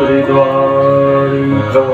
શ્રી દ્વારિકા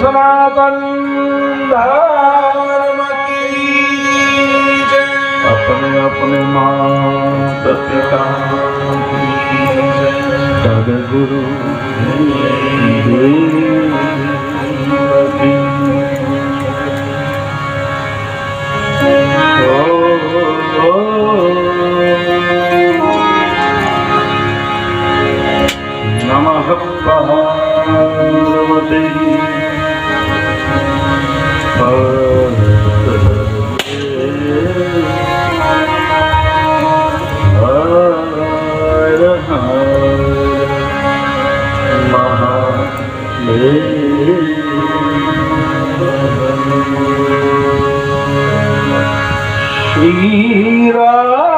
সনাতন अपने अपने माँ पिता गुरु नमः प्रहारवती Shri Ram.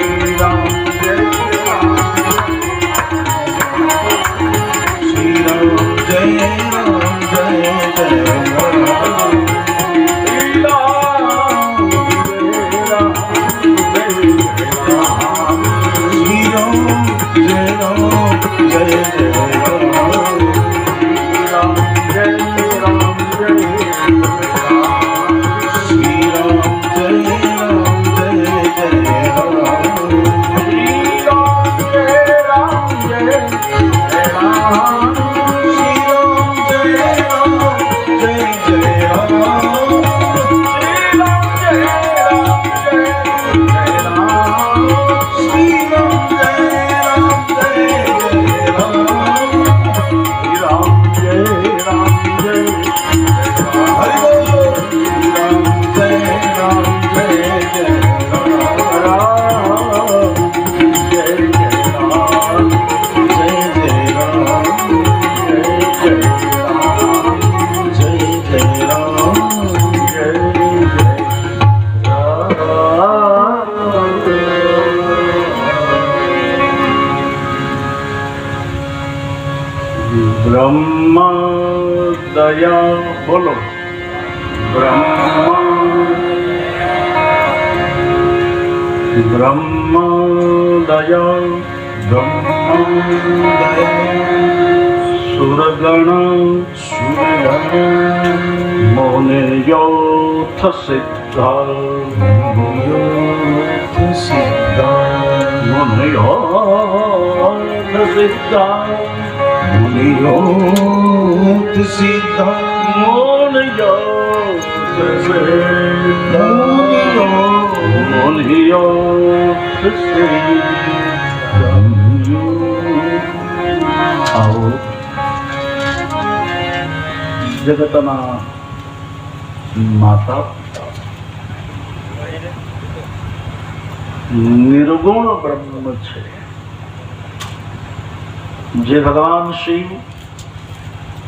જય રામ બ્રહ્મા દયા બોલો. બ્રહ્મ બ્રહ્મ દયા બ્રહ્મ દયા સુરગણ સુરગણ મોને યોથ સિદ્ધા. યોથ મોને યોથ સિદ્ધા. યોથ સિદ્ધા મોન સિદ્ધા મોન સિદ્ધા આવો. જગતના માતા નિર્ગુણ બ્રહ્મ છે. જે ભગવાન શિવ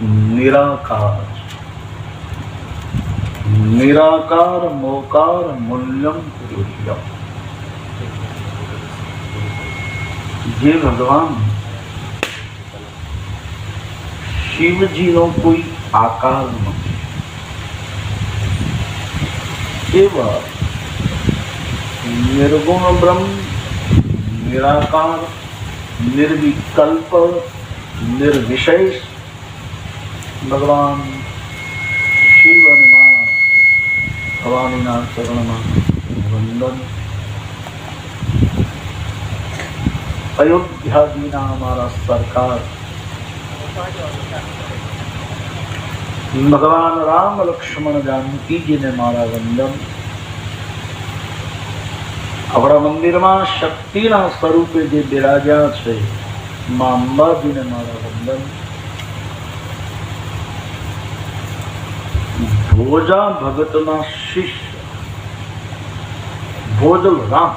નિરાકાર નિરાકાર મોકાર મૂલ્યમ પુરુષયમ જે ભગવાન શિવજીનો કોઈ આકાર નથી એવા નિર્ગુણ બ્રહ્મ નિરાકાર નિર્વિકલ્પ નિર્વિશેષ ભગવાન શિવ અને મા ભવાનીના ચરણમાં વંદન અયોધ્યાજીના અમારા સરકાર ભગવાન રામ લક્ષ્મણ જાનકીજીને મારા વંદન આપણા મંદિરમાં શક્તિના સ્વરૂપે જે બિરાજ્યા છે મા અંબાજીને મારા વંદન. ભોજા ભગતના શિષ્ય ભોજલ રામ.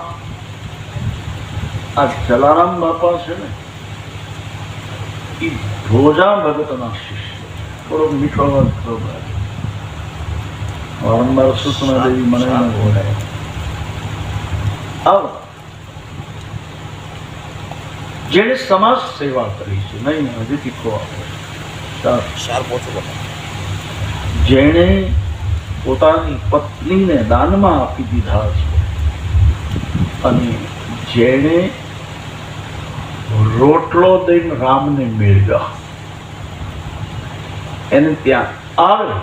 આ જલારામ બાપા છે ને એ ભોજા ભગતના શિષ્ય. થોડો મીઠો અવાજ કરો. વારંવાર સુષમા દેવી મને બોલાય. આવો જેણે સમાજ સેવા કરી છે નહીં હજુ તીખો આપો. જેણે પોતાની પત્નીને દાનમાં આપી દીધા છે અને જેણે રોટલો દઈને રામને મેળવ્યા. એને ત્યાં આવે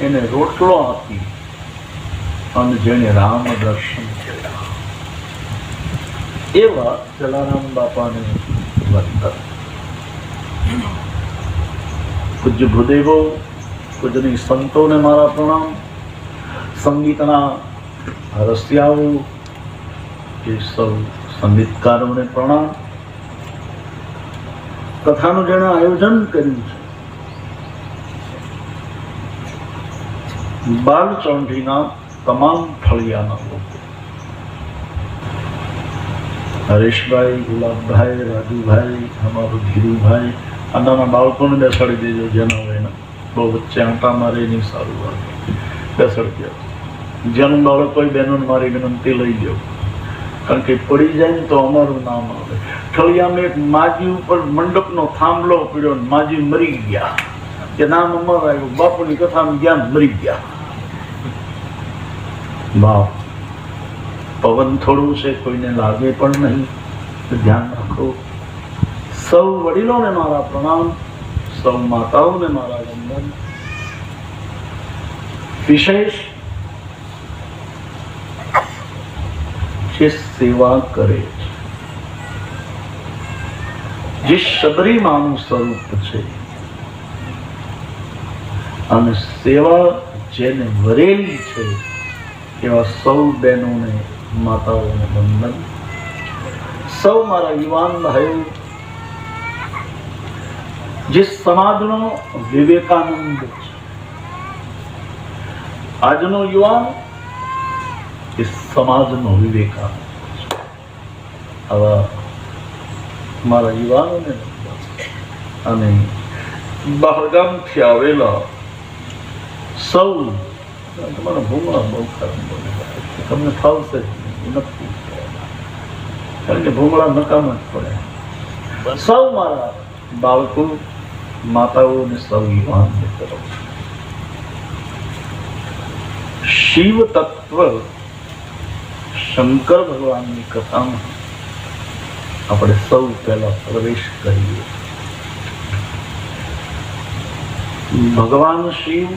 એને રોટલો આપી અને જેણે રામ દર્શન એવા જલારામ બાપાને વંદન. પૂજ્ય ભૂદેવો, પૂજ્યની સંતોને મારા પ્રણામ. સંગીતના રસિયાઓ એ સૌ સંગીતકારોને પ્રણામ. કથાનું જેણે આયોજન કર્યું છે. બાલચૌંઢીના તમામ ફળિયાના લોકો હરેશભાઈ, ગુલાબભાઈ, રાજુભાઈ, અમારું ધીરુભાઈ આ નાના બાળકોને બેસાડી દેજો જેના હોય બહુ વચ્ચે આંટા મારે નહીં સારું લાગે બેસાડી દો. જેનું બાળક કોઈ બહેનોને મારી વિનંતી લઈ જાઓ કારણ કે પડી જાય ને તો અમારું નામ આવે. ફળિયામાં એક માજી ઉપર મંડપનો થાંભલો પડ્યો ને માજી મરી ગયા. કે નામ અમારું આવ્યું. બાપુની કથામાં ગયા ને મરી ગયા. બાપ પવન થોડું છે, કોઈને લાગે પણ નહીં. ધ્યાન રાખો. સૌ વડીલોને મારા પ્રણામ. સૌ માતાઓને મારા વંદન. વિશેષ જે સેવા કરે છે, જે શબરી માનું સ્વરૂપ છે, અને સેવા જેને વરેલી છે, એવા સૌ બહેનોને માતાઓને વંદન. સૌ મારા યુવાન ભાઈઓ, જે સમાજનો વિવેકાનંદ છે. આજનો યુવાન એ સમાજનો વિવેકાનંદ આવા મારા યુવાનોને અને બહારગામથી આવેલા સૌ તમારા ભૂંગળા બહુ ખરાબ બોલે તમને ફાવશે નથી. કારણ કે ભૂમળા નકામ જ પડે. સૌ મારા બાળકો, માતાઓ અને સૌ યુવાન મિત્રો. શિવ તત્વ શંકર ભગવાનની કથામાં આપણે સૌ પહેલા પ્રવેશ કરીએ. ભગવાન શિવ,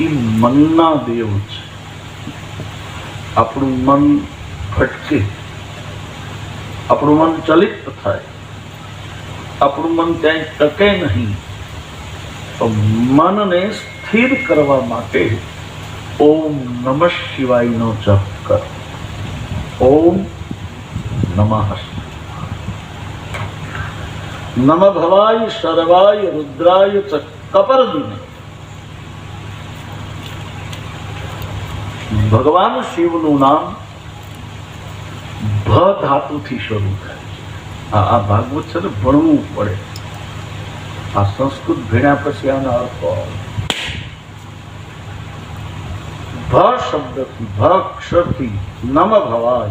એ મનના દેવ છે. આપણું મન ભટકે આપણું મન ચલિત થાય. આપણું મન ક્યાંય ટકે નહીં. તો મનને સ્થિર કરવા માટે ઓમ નમઃ શિવાયનો જપ કર. ઓમ નમઃ. નમ ભવાય, શર્વાય, રુદ્રાય ચ કપરદિને ભગવાન શિવનું નામ ભ ધાતુથી શરૂ થાય છે. આ ભાગવત છે ને ભણવું પડે. આ સંસ્કૃત ભણ્યા પછી આના અર્થો ભ શબ્દથી, ભ અક્ષરથી નમ ભવાય.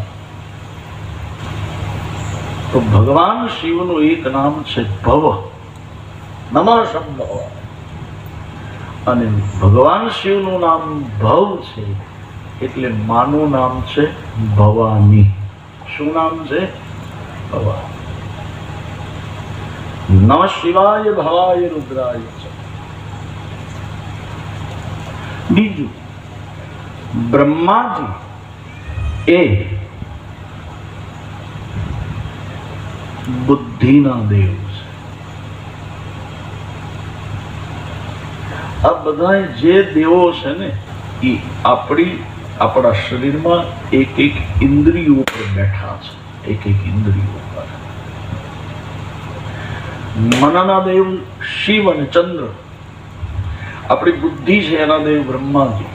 તો ભગવાન શિવનું એક નામ છે ભવ. નમ શબ્દ અને ભગવાન શિવનું નામ ભવ છે. એટલે માનું નામ છે ભવાની. શું નામ છે? ભવાની નમ શિવાય, ભવાય, રુદ્રાય બીજું, બ્રહ્માજી એ બુદ્ધિના દેવ છે. આ બધા જે દેવો છે ને એ આપણી આપણા શરીરમાં એક એક ઇન્દ્રિયો પર બેઠા છે. એક એક ઇન્દ્રિયો પર. મનના દેવ શિવ અને ચંદ્ર. આપણી બુદ્ધિ છે એના દેવ બ્રહ્માજી.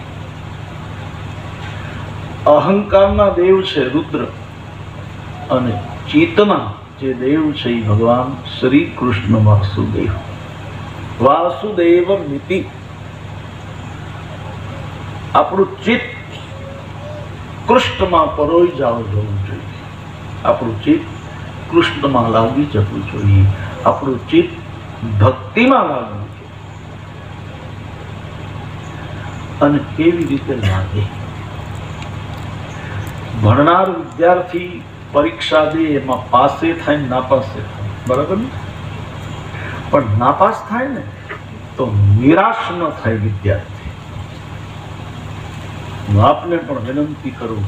અહંકારના દેવ છે રુદ્ર. અને ચેતના જે દેવ છે એ ભગવાન શ્રી કૃષ્ણ વાસુદેવ. વાસુદેવ મિતિ. આપણું ચિત્ત કૃષ્ણમાં પરોઈ જાવ જોઈએ આપણું ચિત્ત કૃષ્ણમાં લાવી જવું જોઈએ. આપણું ચિત્ત ભક્તિમાં લાવવું જોઈએ. અને કેવી રીતે લાગે? ભણનાર વિદ્યાર્થી પરીક્ષા દે, એમાં પાસે થાય નાપાસે થાય. બરાબર ને? પણ નાપાસ થાય ને, તો નિરાશ ન થાય વિદ્યાર્થી. હું આપને પણ વિનંતી કરું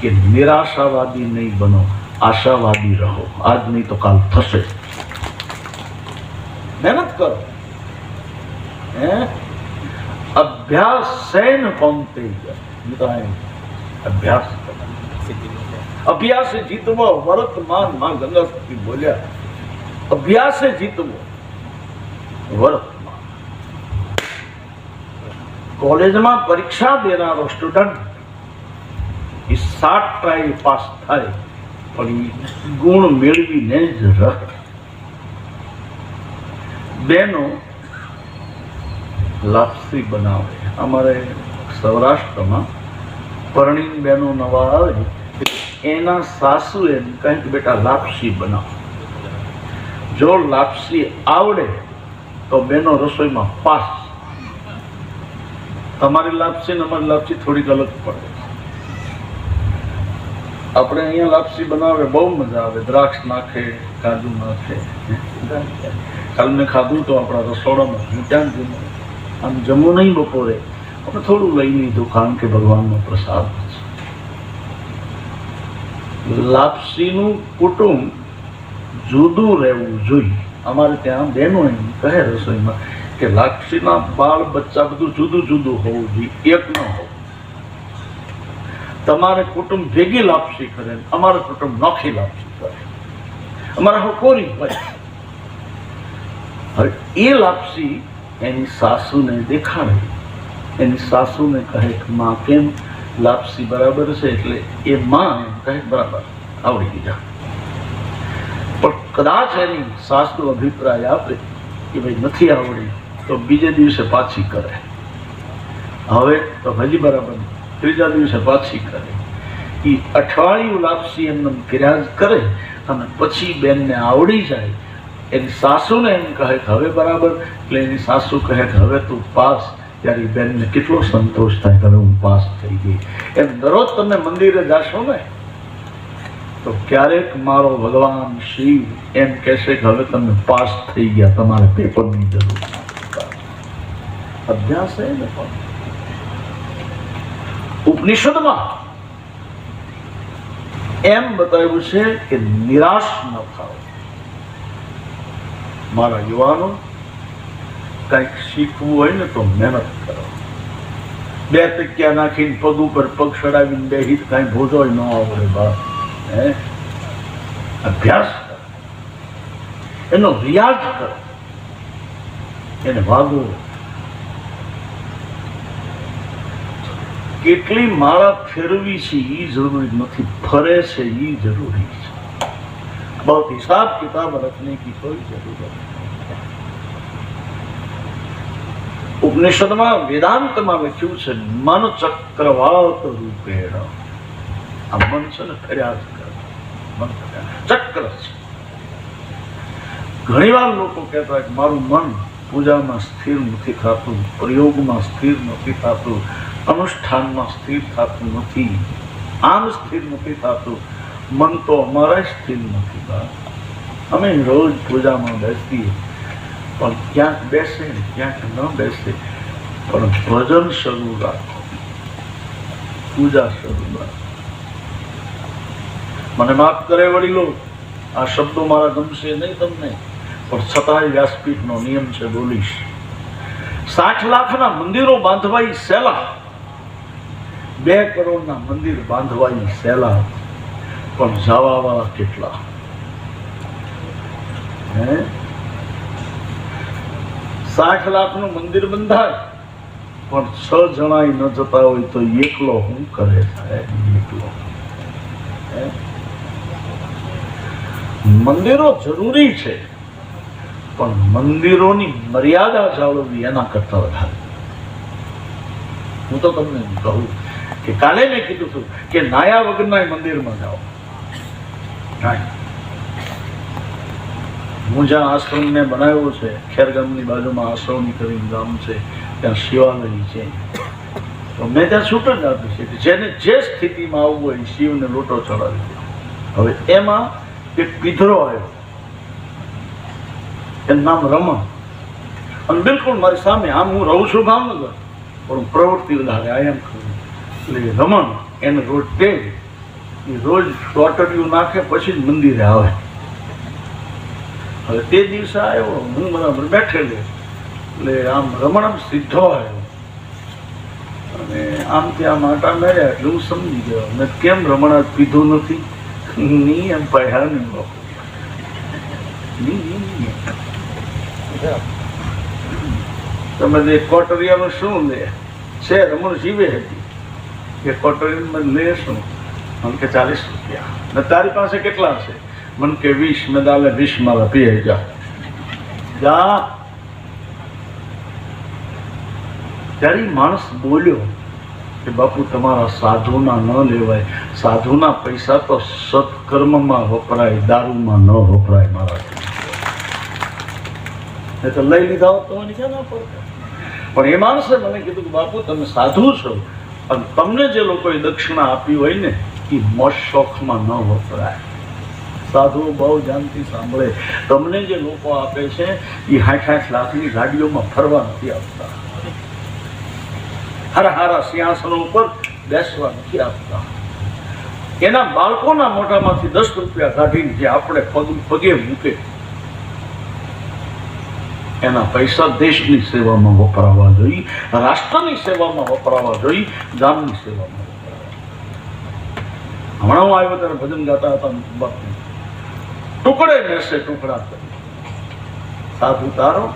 કે નિરાશાવાદી નહીં બનો, આશાવાદી રહો. આજ નહીં તો કાલ થશે. મહેનત કરો. હે? અભ્યાસ સૈન પંક્તિ અભ્યાસ અભ્યાસ જીતવો વર્તમાનમાં ગંગા બોલ્યા. અભ્યાસે જીતવો વર્તમાન કોલેજમાં પરીક્ષા દેનારો સ્ટુડન્ટ એ સાત ટ્રાય પાસ થાય, પણ એ ગુણ મેળવીને જ રહે. બેનો લાપસી બનાવે. અમારે સૌરાષ્ટ્રમાં પરણીન બેનો નવા આવે, એના સાસુ એમ કહે કે, બેટા, લાપસી બનાવો. જો લાપસી આવડે, તો બેનો રસોઈમાં પાસ તમારી લાપસી ને અમારી લાપસી થોડીક અલગ પડે. આપણે અહીંયા લાપસી બનાવે બહુ મજા આવે. દ્રાક્ષ નાખે, કાજુ નાખે. કાલ મેં ખાધું તો આપણા રસોડામાં. હું ત્યાં જ આમ જમવું નહીં બપોરે. આપણે થોડું લઈ લીધું, કારણ કે ભગવાનનો પ્રસાદ લાપસીનું કુટુંબ જુદું રહેવું જોઈએ. અમારે ત્યાં બહેનો એમ કહે રસોઈમાં કે લાપસીના બાળ બચ્ચા બધું જુદું જુદું હોવું જોઈએ, એક ન હોવું તમારે કુટુંબ ભેગી લાપસી કરે અમારે કુટુંબ નોખી લાપસી કરે. અમારા હું કોરી હોય. હવે એ લાપસી એની સાસુને દેખાડે. એની સાસુને કહે કે, માં, કેમ લાપસી બરાબર છે? એટલે એ માં એમ કહે, બરાબર, આવડી ગયા પણ કદાચ એની સાસનો અભિપ્રાય આપે કે, ભાઈ, નથી આવડી. તો બીજે દિવસે પાછી કરે. હવે તો હજી બરાબર ત્રીજા દિવસે પાછી કરે. એ અઠવાડિયું લાપસી એમને કર્યા કરે અને પછી બેનને આવડી જાય. એની સાસુને એમ કહે કે હવે બરાબર, એટલે એની સાસુ કહે કે હવે તું પાસ, ત્યારે બેનને કેટલો સંતોષ થાય કે હવે હું પાસ થઈ ગઈ. એમ દરરોજ તમે મંદિરે જાશો ને, તો ક્યારેક મારો ભગવાન શિવ એમ કહેશે કે હવે તમે પાસ થઈ ગયા, તમારે પેપરની જરૂર. અભ્યાસ ઉપનિષદમાં એમ બતાવ્યું છે કે નિરાશ ન થાવ મારા યુવાનો, કંઈક શીખવું હોય ને તો મહેનત કરો. બે તકિયા નાખીને પગ ઉપર પગ ચડાવીને બે હિત કાંઈ ભોજો ન આવડે બા હે? અભ્યાસ કરો. એનો રિયાઝ કરો. એને વાગો. કેટલી માળા ફેરવી છે એ જરૂરી નથી. ફરે છે એ જરૂરી છે. બહુ હિસાબ કિતાબ રખને કી કોઈ જરૂર ઉપનિષદમાં વેદાંતમાં લખ્યું છે, મન ચક્રવાત રૂપેણ. આ મન છે ને ફર્યા મન ચક્ર છે. ઘણી વાર લોકો કહેતા કે મારું મન પૂજામાં સ્થિર નથી થતું, પ્રયોગમાં સ્થિર નથી થતું. અનુષ્ઠાનમાં સ્થિર થતું નથી, આમ સ્થિર નથી થતું, મન તો અમારા સ્થિર નથી અમે રોજ પૂજામાં બેસીએ, પણ ક્યાંક બેસે ક્યાંક ન બેસે, પણ ભજન શરૂ રાખો. પૂજા શરૂ રાખો. મને માફ કરે વડીલો, આ શબ્દો મારા ગમશે નહીં તમને, પણ છતાંય વ્યાસપીઠનો નિયમ છે બોલીશ. સાઠ લાખના મંદિરો બાંધવાય સહેલા. બે કરોડના મંદિર બાંધવાની સહેલા પણ જવાવાળા કેટલા? હે? સાઠ લાખનું મંદિર બંધાય, પણ છ જણા ન જતા હોય તો એકલો હું કરે સાહેબ એકલો? મંદિરો જરૂરી છે, પણ મંદિરોની મર્યાદા જાળવવી એના કરતા વધારે. હું તો તમને કહું કે કાલે મેં કીધું હતું કે નાયા વગરના મંદિરમાં જાઓ. હું જ્યાં આશ્રમને બનાવ્યો છે, ખેરગામની બાજુમાં આશ્રમ કરીને ગામ છે, ત્યાં શિવાલય છે. તો મેં ત્યાં છૂટ જ આપી છે કે જેને જે સ્થિતિમાં આવવું હોય શિવને લોટો ચડાવી હવે એમાં એક પીધરો આવ્યો. એનું નામ રમણ. અને બિલકુલ મારી સામે, આમ હું રહું છું ભાવનગર પણ પ્રવૃત્તિ વધારે આ એમ ખરું એટલે રમણ એને રોજ તે એ રોજ ટોટરિયું નાખે પછી જ મંદિરે આવે. હવે તે દિવસે આવ્યો, હું બરાબર બેઠેલો, એટલે આમ રમણ આમ સીધો આવ્યો. અને આમ ત્યાં માટા મેળ્યા એટલે હું સમજી ગયો, મેં કેમ રમણ પીધો નથી? ની, એમ પહેલા નહીં તમે જે કોટરિયામાં શું લે? છે, રમણ જીવે હતી. કે કોટરીમાં લે શું કે ચાલીસ રૂપિયા. ને તારી પાસે કેટલા છે? મને કે વીસ. મેં દાલે વીસ મારા પીએ જા. જા. ત્યારે માણસ બોલ્યો કે બાપુ, તમારા સાધુના ન લેવાય. સાધુના પૈસા તો સત્કર્મમાં વપરાય, દારૂમાં ન વપરાય મારા એ તો લઈ લીધા હોત તો પણ એ માણસે મને કીધું કે બાપુ, તમે સાધુ છો. અને તમને જે લોકોએ દક્ષિણા આપી હોય ને, એ મોજ શોખમાં ન વપરાય. સાધુઓ બહુ ધ્યાનથી સાંભળે. તમને જે લોકો આપે છે, એ હાઠ આઠ લાખની ગાડીઓમાં ફરવા નથી આપતા હારા હારા સિંહાસનો ઉપર બેસવા નથી આપતા એના બાળકોના મોઢામાંથી દસ રૂપિયા કાઢીને જે આપણે પગ પગે મૂકે એના પૈસા દેશની સેવામાં વપરાવા જોઈએ, રાષ્ટ્રની સેવામાં વપરાવા જોઈએ ગામની સેવામાં હમણાં હું આવ્યો ત્યારે ભજન ગાતા હતા ટુકડે બેસે ટુકડા સાધુ તારો,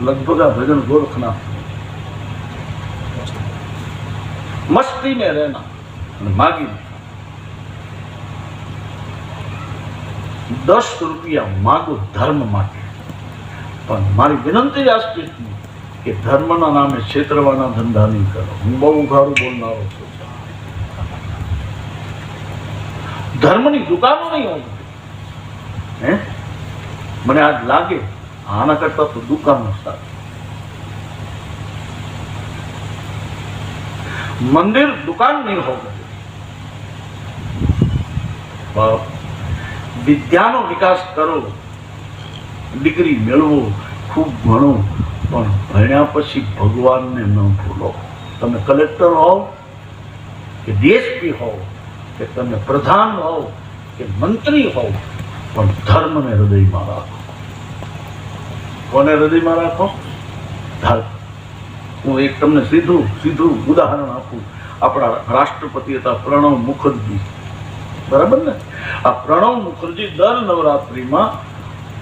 લગભગ આ ભજન ગોરખના મસ્તી में રહેના અને માગી દસ રૂપિયા માગો ધર્મ માટે. પણ મારી વિનંતી આસ્પિતની કે ધર્મના નામે છેતરવાના ધંધા નહીં કરો. હું બહુ ઉઘાડું બોલનારો છું. ધર્મની દુકાનો નહીં હોય. હે? મને આજ લાગે આના કરતા તો દુકાનો સારી. મંદિર દુકાન નહીં હોવું. વિદ્યાનો વિકાસ કરો. ડિગ્રી મેળવો, ખૂબ ભણો, પણ ભણ્યા પછી ભગવાનને ન ભૂલો. તમે કલેક્ટર હોવ કે ડીએસપી હોવ, કે તમે પ્રધાન હોવ, કે મંત્રી હોવ, પણ ધર્મને હૃદયમાં રાખો. કોને હૃદયમાં રાખો? ધર્મ. હું એક તમને સીધું સીધું ઉદાહરણ આપું. આપણા રાષ્ટ્રપતિ હતા પ્રણવ મુખર્જી. બરાબર ને? આ પ્રણવ મુખર્જી દર નવરાત્રિમાં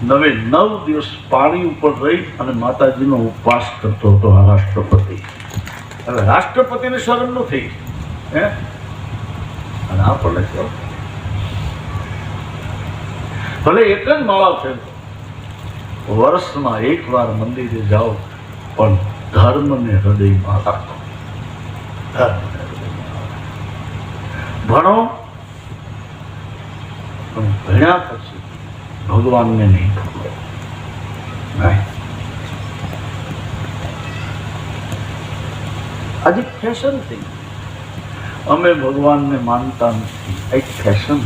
નવે નવ દિવસ પાણી ઉપર રહી અને માતાજીનો ઉપવાસ કરતો હતો આ રાષ્ટ્રપતિ. હવે રાષ્ટ્રપતિને શરમ ન થઈ. અને આપણને શરમ ભલે એક જ માળા છે. વર્ષમાં એકવાર મંદિરે જાઓ, પણ ધર્મને હૃદયમાં રાખો. ભણો ભણ્યા પછી ભગવાનને નહીં ખબર. આજે ફેશન થઈ અમે ભગવાનને માનતા નથી. એક ફેશન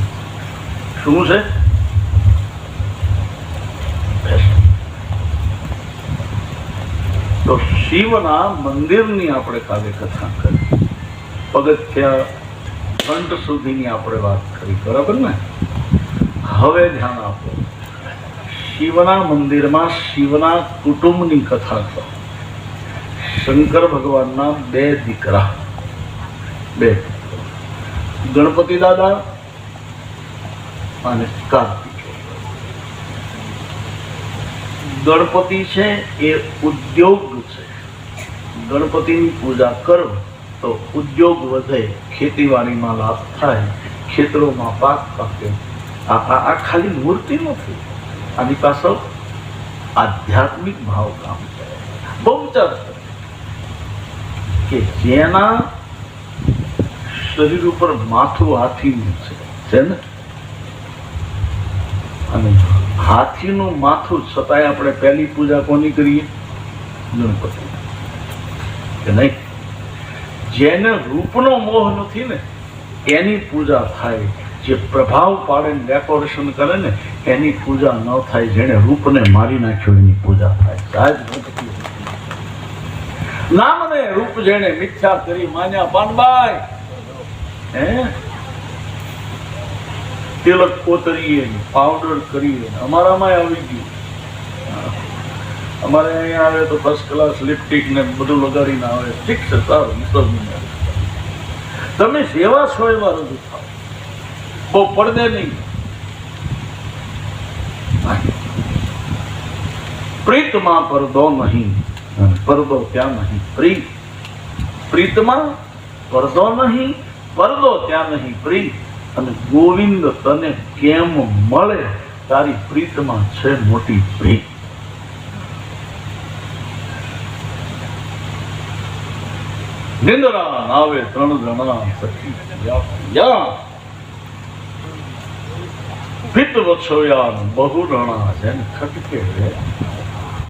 શું છે? તો શિવના મંદિરની આપણે કાલે કથા કરી. પગથિયા ઘંટ સુધીની આપણે વાત કરી. બરાબર ને? હવે ધ્યાન આપો. શિવના મંદિરમાં શિવના કુટુંબની કથા કરો. શંકર ભગવાનના બે દીકરા. બે ગણપતિ દાદા અને કાર્તિક. ગણપતિ છે એ ઉદ્યોગ છે. ગણપતિની પૂજા કરો તો ઉદ્યોગ વધે, ખેતીવાડીમાં લાભ થાય, ખેતરોમાં પાક પાકે. આ ખાલી મૂર્તિ નથી. આની પાછળ આધ્યાત્મિક ભાવ કામ કરે બહુ વિચાર કે જેના શરીર ઉપર માથું હાથીનું છે. છે ને? અને હાથીનું માથું છતાંય આપણે પહેલી પૂજા કોની કરીએ? ગણપતિ કે નહીં? જેને રૂપનો મોહ નથી ને, એની પૂજા થાય જે પ્રભાવ પાડે ડેકોરેશન કરે ને, એની પૂજા ન થાય જેને રૂપને મારી નાખ્યો, એની પૂજા થાય. સાહેબ ગણપતિ નામ રૂપ જેણે મિથ્યા કરી માન્યા પાનબાઈ હે? તિલક કોતરીએ પાવડર કરીએ. અમારામાં આવી ગયું. અમારે અહીંયા આવે તો ફર્સ્ટ ક્લાસ લિપસ્ટિક ને બધું લગાડીને આવે. ઠીક છે, સારું તમે સેવા છો એવા રજૂ બહુ પડદે નહીં. પ્રીતમાં પરદો નહીં. પરદો ત્યાં નહીં. પ્રીત. પ્રીતમાં પરદો નહીં પરદો ત્યાં નહીં. પ્રીત. અને ગોવિંદ તને કેમ મળે? તારી પ્રીતમાં છે મોટી પ્રીત નિંદરા નાવે ત્રણ જણા સખી. પિત્ત વક્ષોયા બહુ રણા છે ને ખટકે